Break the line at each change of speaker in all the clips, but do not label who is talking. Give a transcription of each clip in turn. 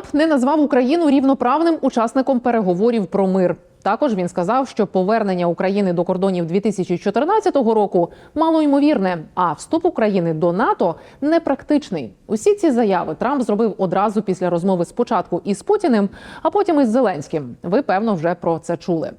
Трамп не назвав Україну рівноправним учасником переговорів про мир. Також він сказав, що повернення України до кордонів 2014 року малоймовірне, а вступ України до НАТО непрактичний. Усі ці заяви Трамп зробив одразу після розмови спочатку із Путіним, а потім із Зеленським. Ви певно вже про це чули.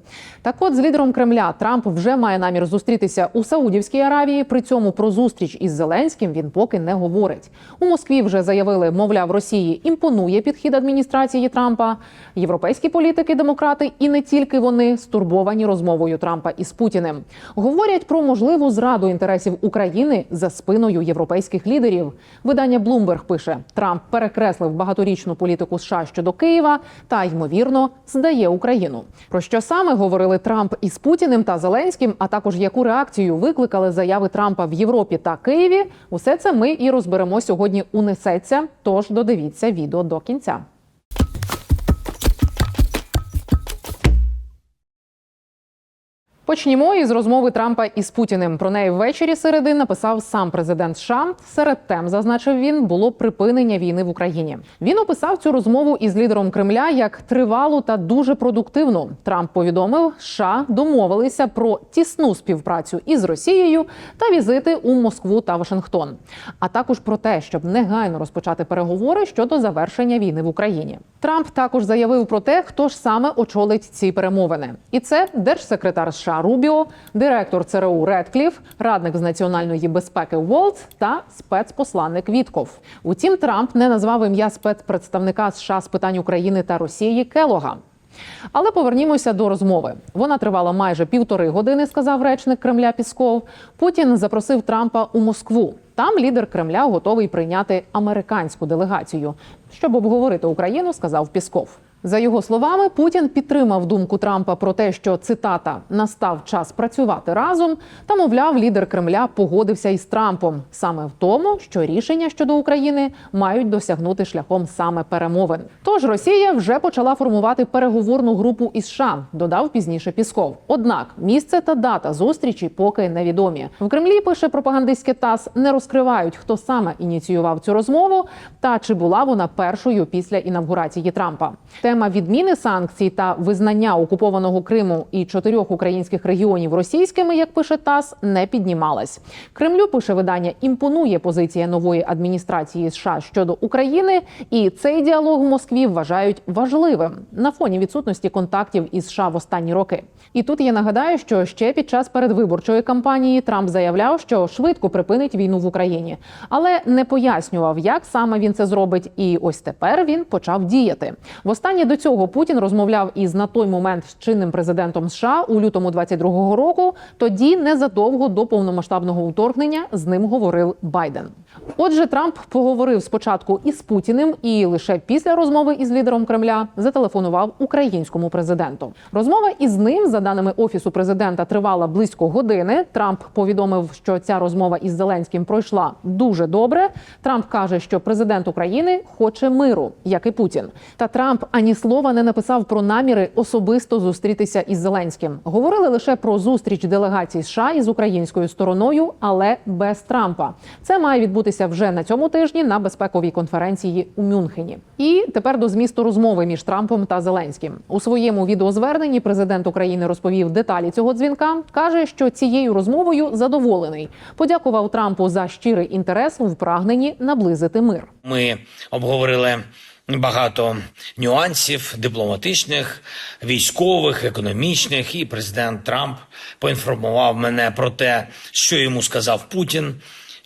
Так, от з лідером Кремля Трамп вже має намір зустрітися у Саудівській Аравії. При цьому про зустріч із Зеленським він поки не говорить. У Москві вже заявили, мовляв, Росії імпонує підхід адміністрації Трампа. Європейські політики, демократи і не тільки вони стурбовані розмовою Трампа із Путіним. Говорять про можливу зраду інтересів України за спиною європейських лідерів. Видання Bloomberg пише: Трамп перекреслив багаторічну політику США щодо Києва та ймовірно здає Україну. Про що саме говорили Трамп із Путіним та Зеленським, а також яку реакцію викликали заяви Трампа в Європі та Києві? Усе це ми і розберемо сьогодні. Унесеться. Тож додивіться відео до кінця. Почнімо із розмови Трампа із Путіним. Про неї ввечері середи написав сам президент США. Серед тем, зазначив він, було припинення війни в Україні. Він описав цю розмову із лідером Кремля як тривалу та дуже продуктивну. Трамп повідомив, США домовилися про тісну співпрацю із Росією та візити у Москву та Вашингтон, а також про те, щоб негайно розпочати переговори щодо завершення війни в Україні. Трамп також заявив про те, хто ж саме очолить ці перемовини, і це держсекретар США Рубіо, директор ЦРУ Редкліф, радник з національної безпеки Волц та спецпосланник Вітков. Утім, Трамп не назвав ім'я спецпредставника США з питань України та Росії Келога. Але повернімося до розмови. Вона тривала майже півтори години, сказав речник Кремля Пісков. Путін запросив Трампа у Москву. Там лідер Кремля готовий прийняти американську делегацію, щоб обговорити Україну, сказав Пісков. За його словами, Путін підтримав думку Трампа про те, що цитата настав час працювати разом. Та мовляв, лідер Кремля погодився із Трампом саме в тому, що рішення щодо України мають досягнути шляхом саме перемовин. Тож Росія вже почала формувати переговорну групу із США, додав пізніше Пісков. Однак місце та дата зустрічі поки невідомі. В Кремлі пише пропагандистське ТАСС, не розкривають, хто саме ініціював цю розмову та чи була вона першою після інавгурації Трампа. Тема відміни санкцій та визнання окупованого Криму і чотирьох українських регіонів російськими, як пише ТАСС, не піднімалась. Кремлю пише видання імпонує позиція нової адміністрації США щодо України, і цей діалог в Москві вважають важливим на фоні відсутності контактів із США в останні роки. І тут я нагадаю, що ще під час передвиборчої кампанії Трамп заявляв, що швидко припинить війну в Україні, але не пояснював, як саме він це зробить. І ось тепер він почав діяти. Востаннє до цього Путін розмовляв із на той момент чинним президентом США у лютому 22-го року. Тоді незадовго до повномасштабного вторгнення з ним говорив Байден. Отже, Трамп поговорив спочатку із Путіним, і лише після розмови із лідером Кремля зателефонував українському президенту. Розмова із ним, за даними офісу президента, тривала близько години. Трамп повідомив, що ця розмова із Зеленським пройшла дуже добре. Трамп каже, що президент України хоче миру, як і Путін. Та Трамп ані слова не написав про наміри особисто зустрітися із Зеленським. Говорили лише про зустріч делегацій США із українською стороною, але без Трампа. Це має відбутися вже на цьому тижні на безпековій конференції у Мюнхені. І тепер до змісту розмови між Трампом та Зеленським у своєму відеозверненні президент України розповів деталі цього дзвінка. каже, що цією розмовою задоволений. Подякував Трампу за щирий інтерес в прагненні наблизити мир.
Ми обговорили багато нюансів дипломатичних, військових, економічних. І президент Трамп поінформував мене про те, що йому сказав Путін.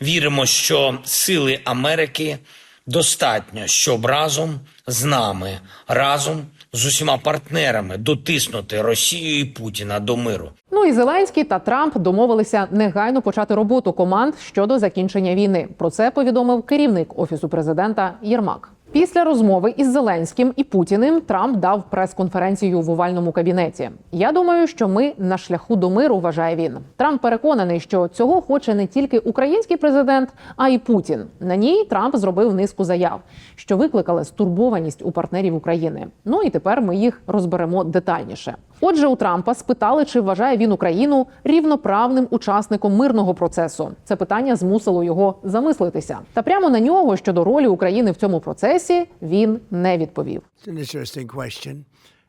Віримо, що сили Америки достатньо, щоб разом з нами, разом з усіма партнерами дотиснути Росію і Путіна до миру.
Ну і Зеленський та Трамп домовилися негайно почати роботу команд щодо закінчення війни. Про це повідомив керівник офісу президента Єрмак. Після розмови із Зеленським і Путіним Трамп дав прес-конференцію в овальному кабінеті. Я думаю, що ми на шляху до миру. Вважає він. Трамп переконаний, що цього хоче не тільки український президент, а й Путін. На ній Трамп зробив низку заяв, що викликали стурбованість у партнерів України. Ну і тепер ми їх розберемо детальніше. Отже, у Трампа спитали, чи вважає він Україну рівноправним учасником мирного процесу. Це питання змусило його замислитися. Та прямо на нього щодо ролі України в цьому процесі він не відповів.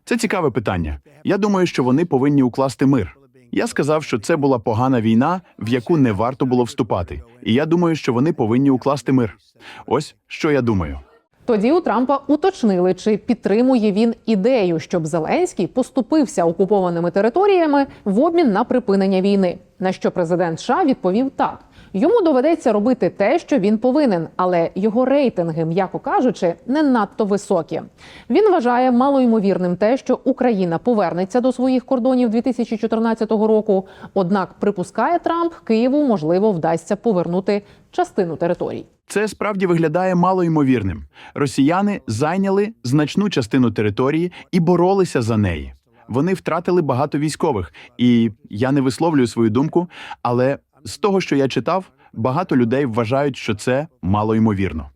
Це цікаве питання. Я думаю, що вони повинні укласти мир. Я сказав, що це була погана війна, в яку не варто було вступати. І я думаю, що вони повинні укласти мир. Ось що я думаю.
Тоді у Трампа уточнили, чи підтримує він ідею, щоб Зеленський поступився окупованими територіями в обмін на припинення війни. На що президент США відповів так. Йому доведеться робити те, що він повинен, але його рейтинги, м'яко кажучи, не надто високі. Він вважає малоймовірним те, що Україна повернеться до своїх кордонів 2014 року. Однак припускає Трамп, Києву можливо вдасться повернути частину територій.
Це справді виглядає малоймовірним. Росіяни зайняли значну частину території і боролися за неї. Вони втратили багато військових, і я не висловлюю свою думку, але з того, що я читав, багато людей вважають, що це малоймовірно.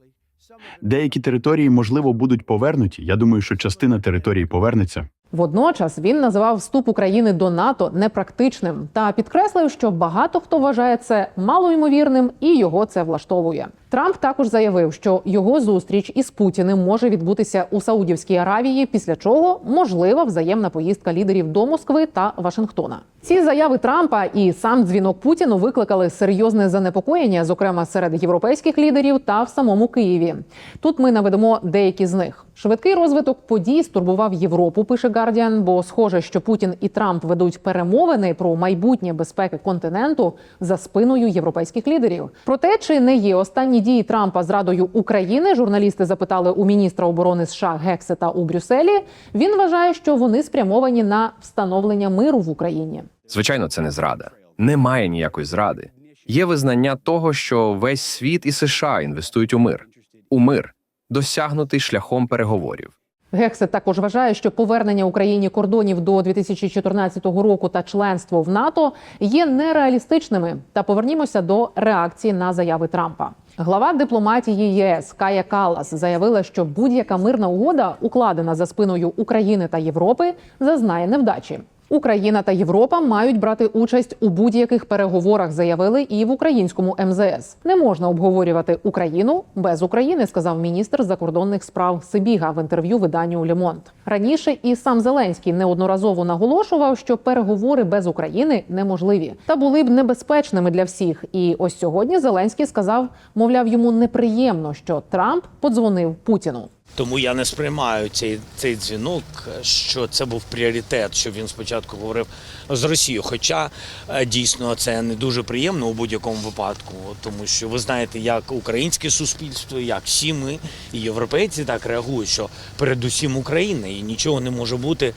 Деякі території, можливо, будуть повернуті. Я думаю, що частина території повернеться.
Водночас він називав вступ України до НАТО непрактичним та підкреслив, що багато хто вважає це малоймовірним, і його це влаштовує. Трамп також заявив, що його зустріч із Путіним може відбутися у Саудівській Аравії, після чого можлива взаємна поїздка лідерів до Москви та Вашингтона. Ці заяви Трампа і сам дзвінок Путіну викликали серйозне занепокоєння, зокрема серед європейських лідерів та в самому Києві. Тут ми наведемо деякі з них. Швидкий розвиток подій стурбував Європу. Пише Гардіан, бо схоже, що Путін і Трамп ведуть перемовини про майбутнє безпеки континенту за спиною європейських лідерів. Про те, чи не є дії Трампа зрадою України, журналісти запитали у міністра оборони США Гексета у Брюсселі. Він вважає, що вони спрямовані на встановлення миру в Україні.
Звичайно, це не зрада. Немає ніякої зради. Є визнання того, що весь світ і США інвестують у мир. У мир, досягнутий шляхом переговорів.
Гексет також вважає, що повернення Україні кордонів до 2014 року та членство в НАТО є нереалістичними. Та повернімося до реакції на заяви Трампа. Глава дипломатії ЄС Кая Калас заявила, що будь-яка мирна угода, укладена за спиною України та Європи, зазнає невдачі. Україна та Європа мають брати участь у будь-яких переговорах, заявили і в українському МЗС. Не можна обговорювати Україну без України, сказав міністр закордонних справ Сибіга в інтерв'ю виданню Лемонт. Раніше і сам Зеленський неодноразово наголошував, що переговори без України неможливі та були б небезпечними для всіх. І ось сьогодні Зеленський сказав, мовляв, йому неприємно, що Трамп подзвонив Путіну.
Тому я не сприймаю цей, цей дзвінок, що це був пріоритет, що він спочатку говорив з Росією. Хоча е, дійсно це не дуже приємно у будь-якому випадку, тому що ви знаєте, як українське суспільство, як всі ми і європейці так реагують, що передусім Україна, і нічого не може бути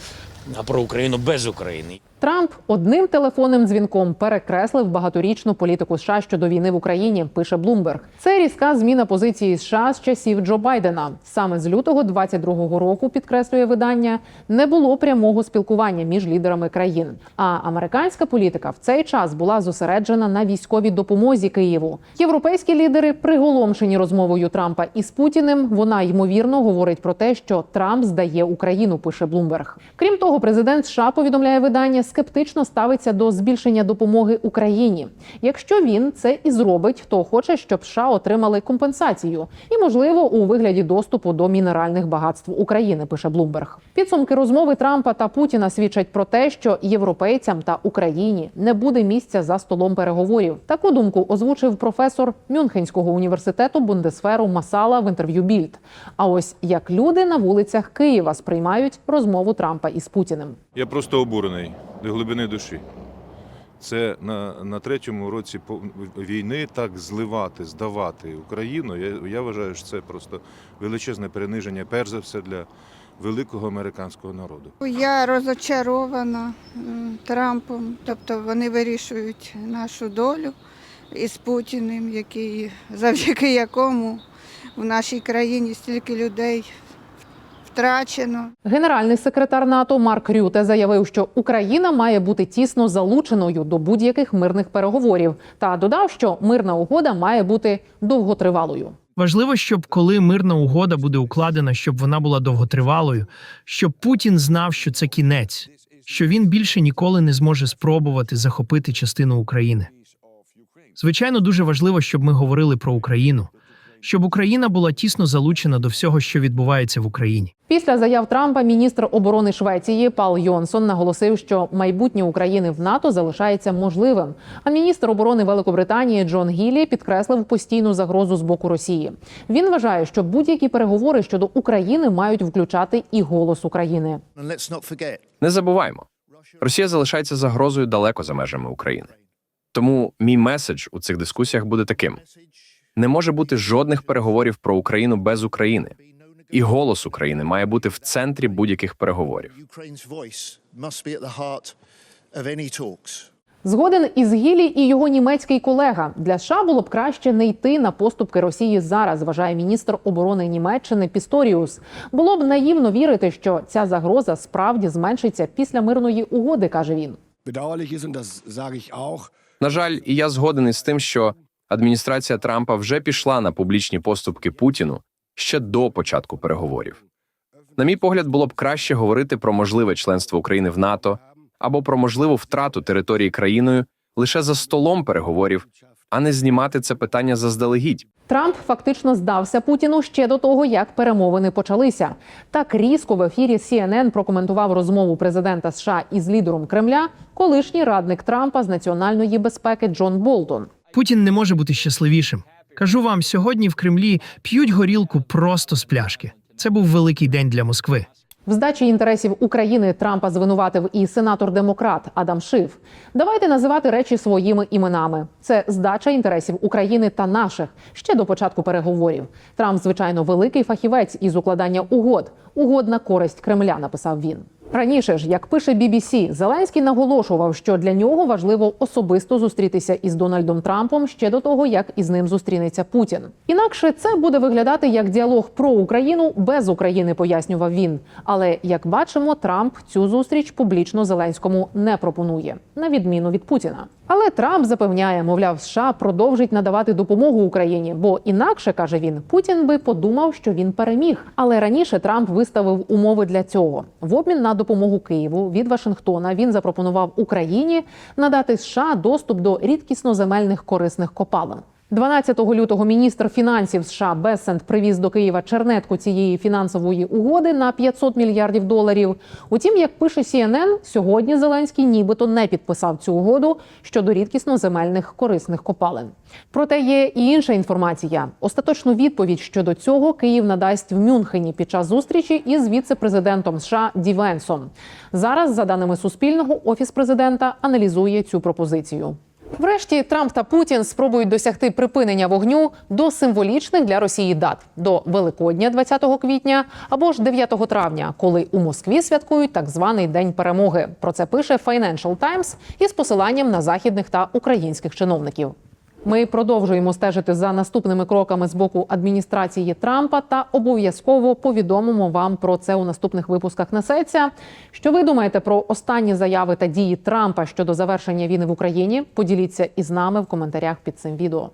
про Україну без України.
Трамп одним телефонним дзвінком перекреслив багаторічну політику США щодо війни в Україні. Пише Блумберг. Це різка зміна позиції США з часів Джо Байдена. Саме з лютого 22-го року підкреслює видання, не було прямого спілкування між лідерами країн. А американська політика в цей час була зосереджена на військовій допомозі Києву. Європейські лідери приголомшені розмовою Трампа із Путіним. Вона ймовірно говорить про те, що Трамп здає Україну. Пише Блумберг. Крім того, президент США повідомляє видання скептично ставиться до збільшення допомоги Україні. Якщо він це і зробить, то хоче, щоб США отримали компенсацію і, можливо, у вигляді доступу до мінеральних багатств України. Пише Блумберг. Підсумки розмови Трампа та Путіна свідчать про те, що європейцям та Україні не буде місця за столом переговорів. Таку думку озвучив професор Мюнхенського університету Бундесферу Масала в інтерв'ю Більд. А ось як люди на вулицях Києва сприймають розмову Трампа із Путіним.
Я просто обурений до глибини душі. Це на, на третьому році війни так зливати, здавати Україну. Я, я вважаю, що це просто величезне перениження, перш за все, для великого американського народу.
Я розочарована Трампом, тобто вони вирішують нашу долю із Путіним, який, завдяки якому в нашій країні стільки людей втрачено.
Генеральний секретар НАТО Марк Рюте заявив, що Україна має бути тісно залученою до будь-яких мирних переговорів, та додав, що мирна угода має бути довготривалою.
Важливо, щоб коли мирна угода буде укладена, щоб вона була довготривалою, щоб Путін знав, що це кінець. що він більше ніколи не зможе спробувати захопити частину України. Звичайно, дуже важливо, щоб ми говорили про Україну, щоб Україна була тісно залучена до всього, що відбувається в Україні.
Після заяв Трампа міністр оборони Швеції Пал Йонсон наголосив, що майбутнє України в НАТО залишається можливим. А міністр оборони Великобританії Джон Гілі підкреслив постійну загрозу з боку Росії. Він вважає, що будь-які переговори щодо України мають включати і голос України.
Не забуваймо, Росія залишається загрозою далеко за межами України. Тому мій меседж у цих дискусіях буде таким: не може бути жодних переговорів про Україну без України, і голос України має бути в центрі будь-яких переговорів.
Згоден із Гілі і його німецький колега для США було б краще не йти на поступки Росії зараз. Вважає міністр оборони Німеччини Пісторіус. Було б наївно вірити, що ця загроза справді зменшиться після мирної угоди, каже він.
На жаль, і я згоден із тим, що адміністрація Трампа вже пішла на публічні поступки Путіну ще до початку переговорів. На мій погляд, було б краще говорити про можливе членство України в НАТО або про можливу втрату території країною лише за столом переговорів, а не знімати це питання заздалегідь.
Трамп фактично здався Путіну ще до того, як перемовини почалися. Так різко в ефірі CNN прокоментував розмову президента США із лідером Кремля, колишній радник Трампа з національної безпеки Джон Болтон.
Путін не може бути щасливішим. Кажу вам, сьогодні в Кремлі п'ють горілку просто з пляшки. Це був великий день для Москви.
В здачі інтересів України Трампа звинуватив і сенатор-демократ Адам Шиф. Давайте називати речі своїми іменами. Це здача інтересів України та наших ще до початку переговорів. Трамп, звичайно, великий фахівець із укладання угод. Угод на користь Кремля, написав він. Раніше ж, як пише BBC, Зеленський наголошував, що для нього важливо особисто зустрітися із Дональдом Трампом ще до того, як із ним зустрінеться Путін. Інакше це буде виглядати як діалог про Україну без України, пояснював він. Але як бачимо, Трамп цю зустріч публічно Зеленському не пропонує, на відміну від Путіна. Але Трамп запевняє, мовляв, США продовжить надавати допомогу Україні, бо інакше каже він, Путін би подумав, що він переміг. Але раніше Трамп виставив умови для цього. В обмін на допомогу Києву від Вашингтона він запропонував Україні надати США доступ до рідкісноземельних корисних копалин. 12 лютого міністр фінансів США Бессент привіз до Києва чернетку цієї фінансової угоди на 500 мільярдів доларів. Утім, як пише CNN, сьогодні Зеленський нібито не підписав цю угоду щодо рідкісноземельних корисних копалин. Проте є і інша інформація. Остаточну відповідь щодо цього Київ надасть в Мюнхені під час зустрічі із віце-президентом США Ді Венсом. Зараз, за даними Суспільного, офіс президента аналізує цю пропозицію. Врешті Трамп та Путін спробують досягти припинення вогню до символічних для Росії дат до Великодня 20 квітня або ж 9 травня, коли у Москві святкують так званий День перемоги. Про це пише Financial Times із посиланням на західних та українських чиновників. Ми продовжуємо стежити за наступними кроками з боку адміністрації Трампа та обов'язково повідомимо вам про це у наступних випусках несеться. Що ви думаєте про останні заяви та дії Трампа щодо завершення війни в Україні? Поділіться із нами в коментарях під цим відео.